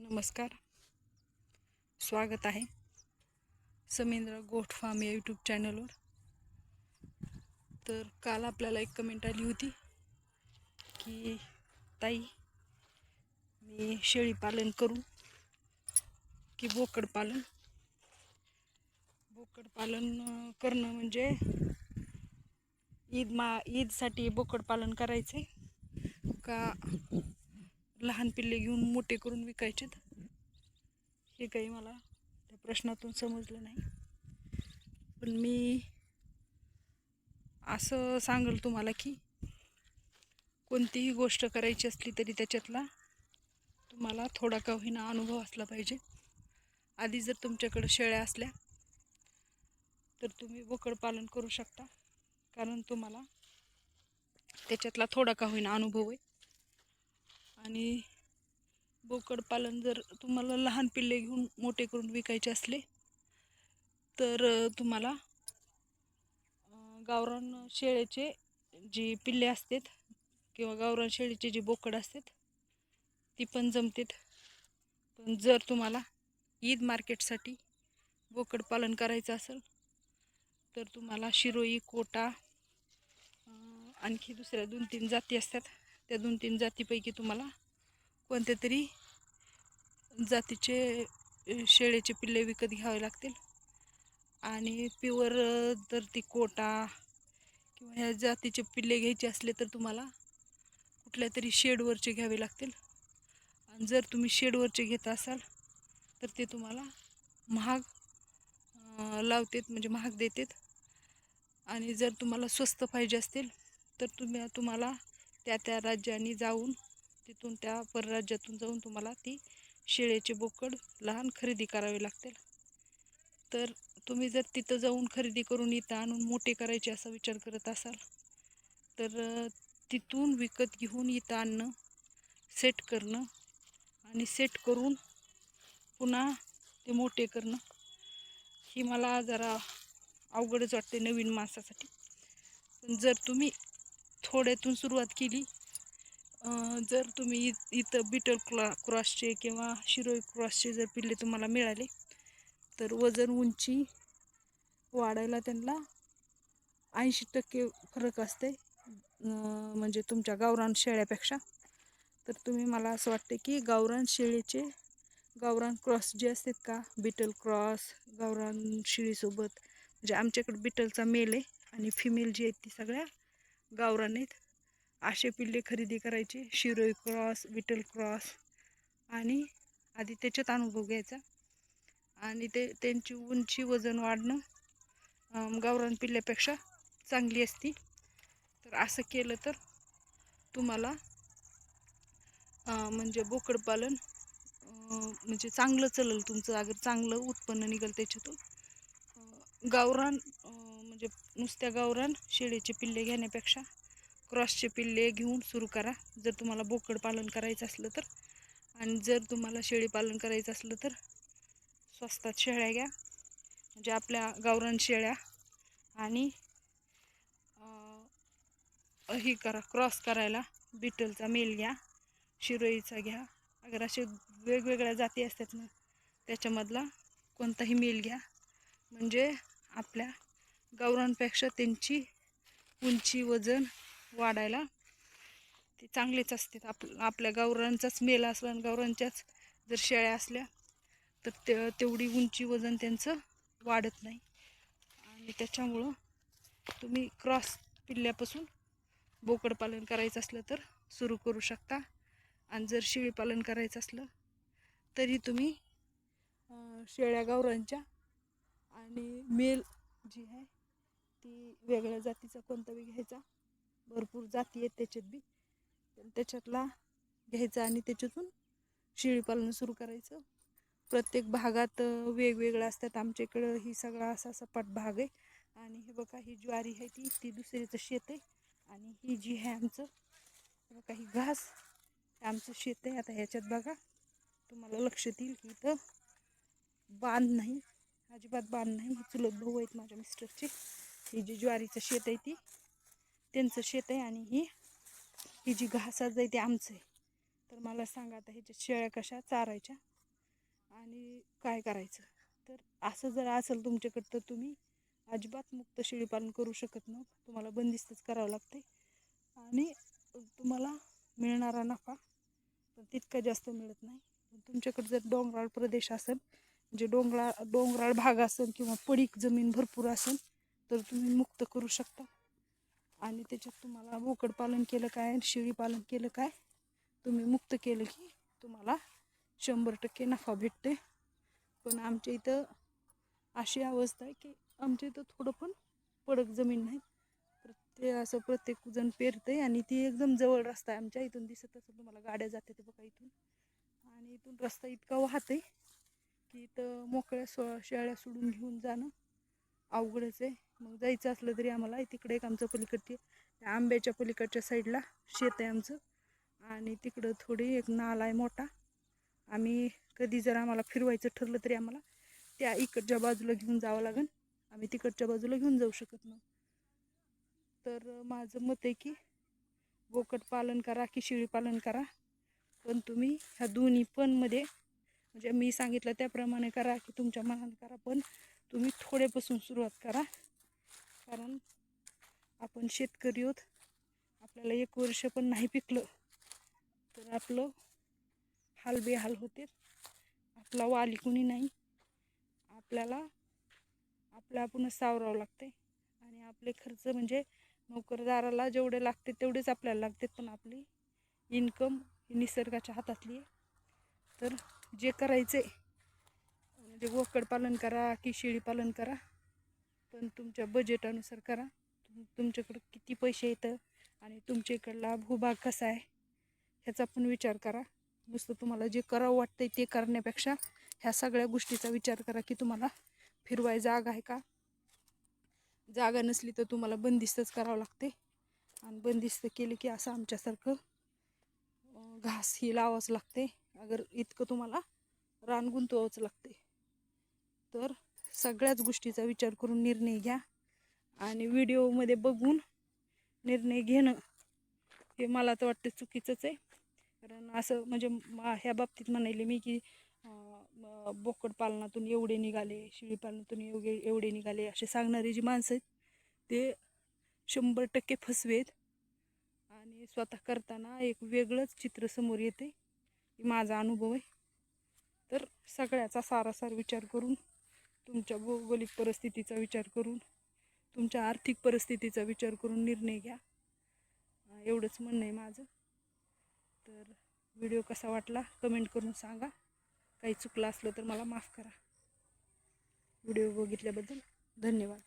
नमस्कार. स्वागत आहे समेंद्र गोठ फार्म या यूट्यूब चॅनलवर तर काल आपल्याला एक कमेंट आली होती की ताई मी शेळी पालन करू की बोकड पालन? बोकड पालन करणं म्हणजे ईद मा ईदसाठी बोकड पालन करायचं आहे का लहान पिल्ले घेऊन मोठे करून विकायचेत. हे काही मला त्या प्रश्नातून समजलं नाही. पण मी असं सांगेल तुम्हाला की कोणतीही गोष्ट करायची असली तरी त्याच्यातला तुम्हाला थोडा का होईना अनुभव असला पाहिजे. आधी जर तुमच्याकडं शेळ्या असल्या तर तुम्ही बोकड पालन करू शकता. कारण तुम्हाला त्याच्यातला थोडा का होईना अनुभव आहे. आणि बोकड पालन जर तुम्हाला लहान पिल्ले घेऊन मोठे करून विकायचे असले तर तुम्हाला गावरान शेळ्याचे जी पिल्ले असतात किंवा गावरान शेळीचे जे बोकड असतात ती पण जमतात. पण जर तुम्हाला ईद मार्केटसाठी बोकड पालन करायचं असेल तर तुम्हाला शिरोई कोटा आणखी दुसऱ्या दोन तीन जाती असतात. त्या दोन तीन जातीपैकी तुम्हाला कोणत्या तरी जातीचे शेळ्याचे पिल्ले विकत घ्यावे लागतील. आणि प्युअर जर ती कोटा किंवा ह्या जातीचे पिल्ले घ्यायचे असले तर तुम्हाला कुठल्या तरी शेडवरचे घ्यावे लागतील. आणि जर तुम्ही शेडवरचे घेत असाल तर ते तुम्हाला महाग लावतात म्हणजे महाग देतात. आणि जर तुम्हाला स्वस्त पाहिजे असतील तर तुम्ही तुम्हाला त्या त्या राज्याने जाऊन तिथून त्या परराज्यातून जाऊन तुम्हाला ती शेळ्याचे बोकड लहान खरेदी करावे लागतील. तर तुम्ही जर तिथं जाऊन खरेदी करून इथं आणून मोठे करायचे असा विचार करत असाल तर तिथून विकत घेऊन इथं आणणं सेट करणं आणि सेट करून पुन्हा ते मोठे करणं ही मला जरा अवघडच वाटते नवीन माणसासाठी. पण जर तुम्ही थोड्यातून सुरुवात केली. जर तुम्ही इ- इथं बिटल क्ला क्रॉसचे किंवा शिरोई क्रॉसचे जर पिल्ले तुम्हाला मिळाले तर वजन उंची वाढायला त्यांना ऐंशी टक्के फरक असते. म्हणजे तुमच्या गावरान शेळ्यापेक्षा. तर तुम्ही मला असं वाटते की गावरान शेळीचे गावरान क्रॉस जे असतात का बिटल क्रॉस गावरान शेळीसोबत म्हणजे आमच्याकडे बिटलचा मेल आहे आणि फिमेल जी आहेत ती सगळ्या गावरानीत असे पिल्ले खरेदी करायचे शिरोई क्रॉस विटल क्रॉस आणि आधी त्याच्यात अनुभव घ्यायचा. आणि ते त्यांची उंची वजन वाढणं गावरान पिल्ल्यापेक्षा चांगली असती. तर असं केलं तर तुम्हाला म्हणजे बोकडपालन म्हणजे चांगलं चालेल तुमचं. अगर चांगलं उत्पन्न निघेल त्याच्यातून. गावरान म्हणजे नुसत्या गावरान शेळीचे पिल्ले घेण्यापेक्षा क्रॉसचे पिल्ले घेऊन सुरू करा. जर तुम्हाला बोकड पालन करायचं असलं तर. आणि जर तुम्हाला शेळी पालन करायचं असलं तर स्वस्तात शेळ्या घ्या. म्हणजे आपल्या गावरान शेळ्या. आणि ही करा क्रॉस करायला बिटलचा मेल घ्या. शिरोईचा घ्या. अगर असे वेगवेगळ्या जाती असतात ना त्याच्यामधला कोणताही मेल घ्या. म्हणजे आपल्या गावरांपेक्षा त्यांची उंची वजन वाढायला ते चांगलेच असते आप आपल्या गावरांचाच मेल असला आणि गावरांच्याच जर शेळ्या असल्या तर ते तेवढी उंची वजन त्यांचं वाढत नाही. आणि त्याच्यामुळं तुम्ही क्रॉस पिल्ल्यापासून बोकड पालन करायचं असलं तर सुरू करू शकता. आणि जर शेळी पालन करायचं असलं तरी तुम्ही शेळ्या गावरांच्या आणि मेल जी आहे ती वेगळ्या जातीचा कोणता बी घ्यायचा. भरपूर जाती आहेत त्याच्यात बी. त्याच्यातला घ्यायचा आणि त्याच्यातून शेळीपालन सुरू करायचं. प्रत्येक भागात वेगवेगळं असतात. आमच्या इकडं ही सगळा असा सपाट भाग आहे. आणि हे बघा ही ज्वारी आहे ती ती दुसरीचं शेत आहे. आणि ही जी आहे आमचं बघा ही घास. हे आमचं शेत आहे. आता ह्याच्यात बघा तुम्हाला लक्षात येईल की इथं बांध नाही. अजिबात बांध नाही. चुलत भाऊ आहेत माझ्या मिस्टरचे. ही जी ज्वारीचं शेत आहे ती त्यांचं शेत आहे आणि ही ही जी घासाच आहे ते आमचं आहे. तर मला सांगा आता ह्याच्या शेळ्या कशा चारायच्या आणि काय करायचं? तर असं जर असेल तुमच्याकडं तर तुम्ही अजिबात मुक्त शेळीपालन करू शकत नाही तुम्हाला बंदिस्तच करावं लागते आणि तुम्हाला मिळणारा नफा पण तितका जास्त मिळत नाही. तुमच्याकडं तुमच्याकडे जर डोंगराळ प्रदेश असेल म्हणजे डोंगराळ डोंगराळ भाग असेल किंवा पडीक जमीन भरपूर असेल तर तुम्ही मुक्त करू शकता. आणि त्याच्यात तुम्हाला बोकड पालन केलं काय शेळी पालन केलं काय तुम्ही मुक्त केलं की तुम्हाला शंभर टक्के नफा भेटते पण आमच्या इथं अशी अवस्था आहे की आमच्या इथं थोडं पण पडक जमीन नाही. प्रत्येक असं प्रत्येक जण पेरते आणि ती एकदम जवळ रस्ता आहे. आमच्या इथून दिसत असं तुम्हाला गाड्या जाते ते बघा इथून. आणि इथून रस्ता इतका वाहते की इथं मोकळ्या सो शेळ्या सोडून घेऊन जाणं अवघडच आहे. मग जायचं असलं तरी आम्हाला तिकडे एक आमचं पलीकडची त्या आंब्याच्या पलीकडच्या साईडला शेत आहे आमचं. आणि तिकडं थोडी एक नाला आहे मोठा. आम्ही कधी जर आम्हाला फिरवायचं ठरलं तरी आम्हाला त्या इकडच्या बाजूला घेऊन जावं लागेल आम्ही तिकडच्या बाजूला घेऊन जाऊ शकत नाही. तर माझं मत आहे की गोकट पालन करा की शेळी पालन करा. पण तुम्ही ह्या दोन्ही पणमध्ये म्हणजे मी सांगितलं त्याप्रमाणे करा की तुमच्या मनाने करा. पण तुम्ही थोड्यापासून सुरुवात करा. कारण आपण शेतकरी आहोत. आपल्याला एक वर्ष पण नाही पिकलं. तर आपलं हाल बेहाल होते. आपला वाली कोणी नाही. आपल्याला आपलं आपणच सावरावं लागते. आणि आपले खर्च म्हणजे नोकरदाराला जेवढे लागते तेवढेच आपल्याला लागते. पण आपली इन्कम ही निसर्गाच्या हातातली आहे. तर जे करायचे म्हणजे बोकड पालन करा की शेळी पालन करा. पण तुमच्या बजेटानुसार करा. तुमच्याकडं किती पैसे येतं आणि तुमच्या इकडला भूभाग कसा आहे ह्याचा पण विचार करा. नुसतं तुम्हाला जे करावं वाटतं ते करण्यापेक्षा ह्या सगळ्या गोष्टीचा विचार करा की तुम्हाला फिरवाय जागा आहे का? जागा नसली तर तुम्हाला बंदिस्तच करावं लागते. आणि बंदिस्त केले की असं आमच्यासारखं घास ही लावावंच लागते. अगर इतकं तुम्हाला रान गुंतवावंच लागते. तर सगळ्याच गोष्टीचा विचार करून निर्णय घ्या आणि व्हिडिओमध्ये बघून निर्णय घेणं हे मला तर वाटतं चुकीचंच आहे. कारण असं म्हणजे ह्या बाबतीत म्हणाले मी की बोकड पालनातून एवढे निघाले शेळी पालनातून एवढे एवढे निघाले असे सांगणारी जी माणसं आहेत ते शंभर टक्के फसवेत आणि स्वतः करताना एक वेगळंच चित्र समोर येते. माझा अनुभव आहे. तर सगळ्याचा सारासार विचार करून तुमच्या भौगोलिक परिस्थितीचा विचार करून तुमच्या आर्थिक परिस्थितीचा विचार करून निर्णय घ्या. एवढंच म्हणणं आहे माझं. तर व्हिडिओ कसा वाटला कमेंट करून सांगा. काही चुकलं असलं तर मला माफ करा. व्हिडिओ बघितल्याबद्दल धन्यवाद.